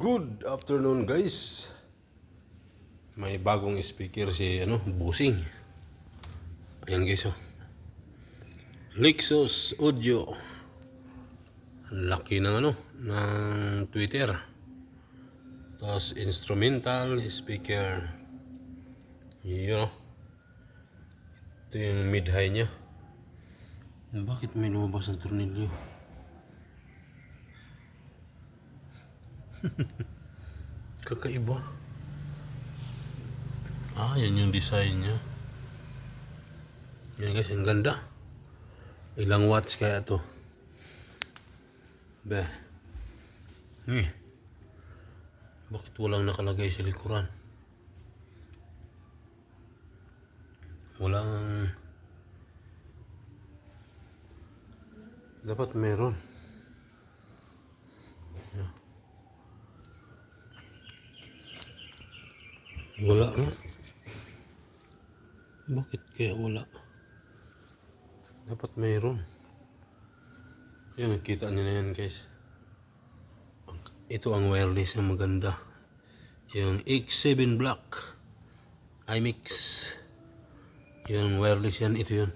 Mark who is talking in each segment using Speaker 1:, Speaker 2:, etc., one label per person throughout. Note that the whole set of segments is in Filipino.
Speaker 1: Good afternoon guys. May bagong speaker si ano, Busing. Ayan guys oh. Lexus Audio. Ang Laki ng ano, ng Twitter. Tapos instrumental speaker. Yun oh. Ito yung mid-high niya. Bakit may lumabas ng tornilyo? Kakaiba. Ah, yan yung design niya. Yan guys, ang ganda. Ilang watts kaya to? Be. Eh. Bakit walang nakalagay sa likuran? Walang... Dapat meron. Wala nga. Bakit kaya wala? Dapat mayroon. Yan, nakita niyo na yan guys. Ang- Ito ang wireless na maganda. Yung X7 Black. iMix. Yung wireless yan, ito yun.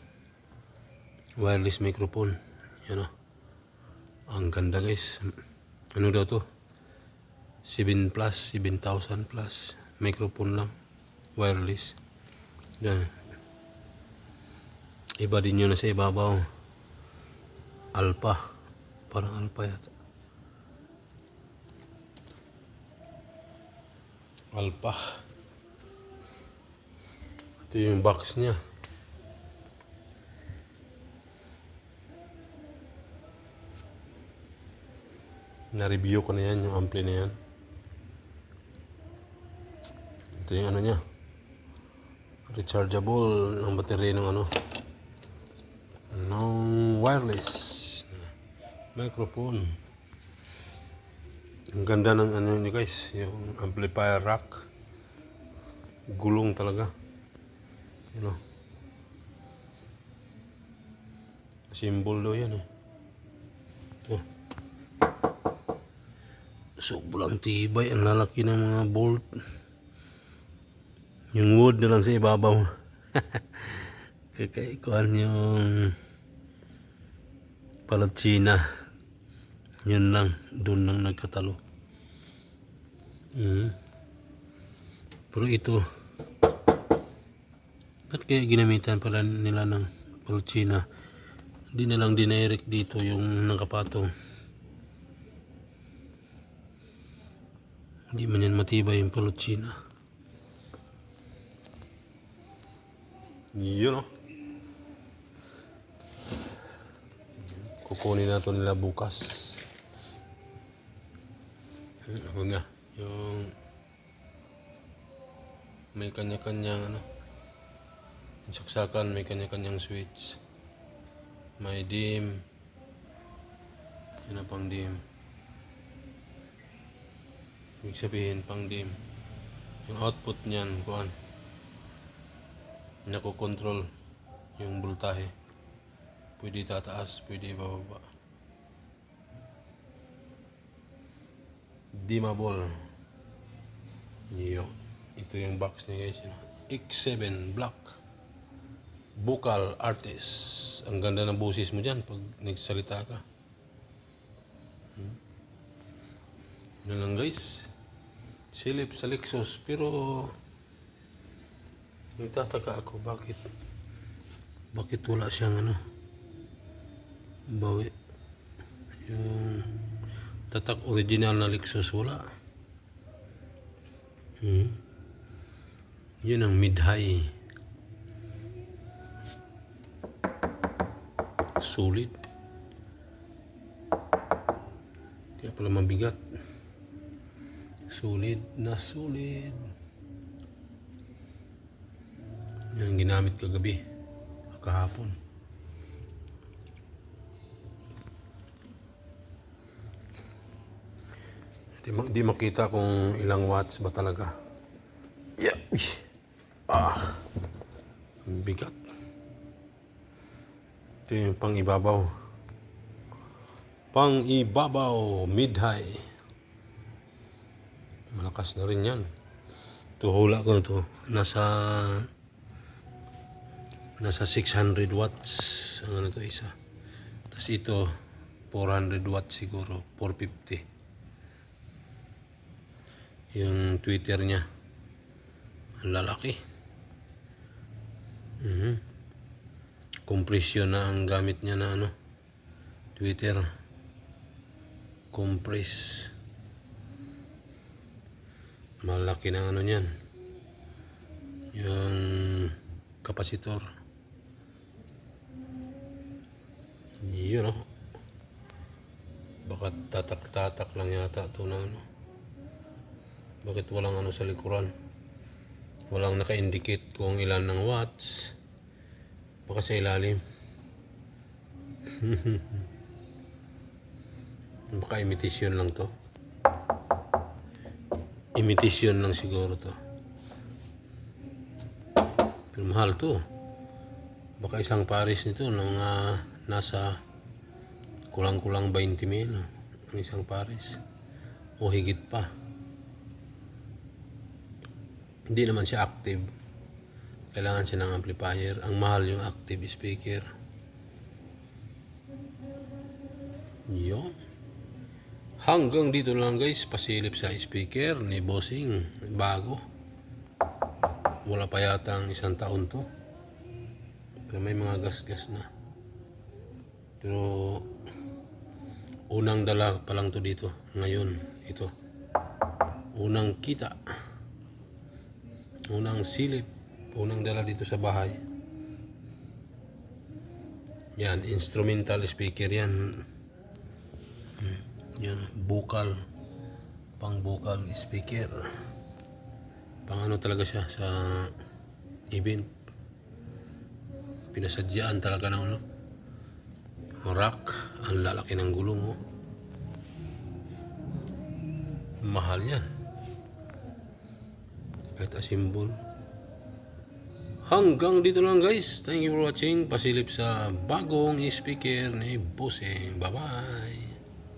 Speaker 1: Wireless microphone. Yan o. Ang ganda guys. Ano daw to? 7 plus, 7,000 plus. Microphone lang. Wireless. Yan. Iba din yun na sa ibabaw. Alpha. Parang alpha yata. Alpha. Ito yung box niya. Na-review ko na yan, yung ampli na yan. Ito yung ano niya. Rechargeable ng battery ng ano. Ng wireless. Microphone. Ang ganda ng ano niya guys. Yung amplifier rack. Gulong talaga. You know. Symbol daw yan eh. Oh. Sobrang tibay. Ang lalaki ng mga bolt. Yung wood na lang sa ibabaw. Kakaikuan yung palatsina. Yun lang. Doon lang nagkatalo. Mm. Pero ito, ba't kaya ginamitan pala nila ng palatsina? Hindi na lang dito yung nakapatong. Hindi man yan matibay yung palatsina. Yun o. Kukunin natin nila bukas. Ako nga. Yung may kanya-kanyang ano. Saksakan may kanya-kanyang switch. May dim. Yun na pang dim. Ibig sabihin pang dim. Yung output niyan, kuan nakokontrol yung voltahe. Pwede tataas, pwede bababa. Dimmable. Yo. Ito yung box niya guys. Yun. X7 Black. Vocal Artist. Ang ganda ng boses mo dyan pag nagsalita ka. Hmm. Yun lang guys. Silip sa Lexus. Pero Nagtataka ako bakit bakit wala siyang ano bawi? Yung tatak original na Lexus wala. Hmm. yun ang mid-high. Sulit. Kaya pala mabigat. Sulit na sulit yan ang ginamit kagabi. Kahapon. Di, ma- di makita kung ilang watts ba talaga. Yeah. Ah. Bigat. Ito yung pang ibabaw. Pang ibabaw. Mid-high. Malakas na rin yan. Ito hula ko to. Nasa nasa 600 watts ang ano to isa. Tapos ito 400 watts siguro, 450. Yung Twitter niya. Ang lalaki. Mhm. Compression na ang gamit niya na ano. Twitter. Compress. Malaki na ano niyan. Yung kapasitor. Yun oh. Baka tatak-tatak lang yata ito na ano. Bakit walang ano sa likuran? Walang naka-indicate kung ilan ng watts. Baka sa ilalim. Baka imitation lang to. Imitation lang siguro to. Pero mahal to. Baka isang pares nito ng mga nasa kulang-kulang 20 mil ang isang pares. O higit pa. Hindi naman siya active. Kailangan siya ng amplifier. Ang mahal yung active speaker. Yun. Hanggang dito lang guys, pasilip sa speaker ni Bossing. Bago. Wala pa yata ang isang taon to. Pero may mga gas-gas na. Pero unang dala pa lang to dito. Ngayon, ito. Unang kita. Unang silip. Unang dala dito sa bahay. Yan, instrumental speaker yan. Yan, vocal. Pang vocal speaker. Pang ano talaga siya sa event. Pinasadyaan talaga ng ano. Rack. Ang lalaki ng gulong mo. Mahal yan. Kahit asimbol. Hanggang dito lang guys. Thank you for watching. Pasilip sa bagong speaker ni Bose. Bye-bye.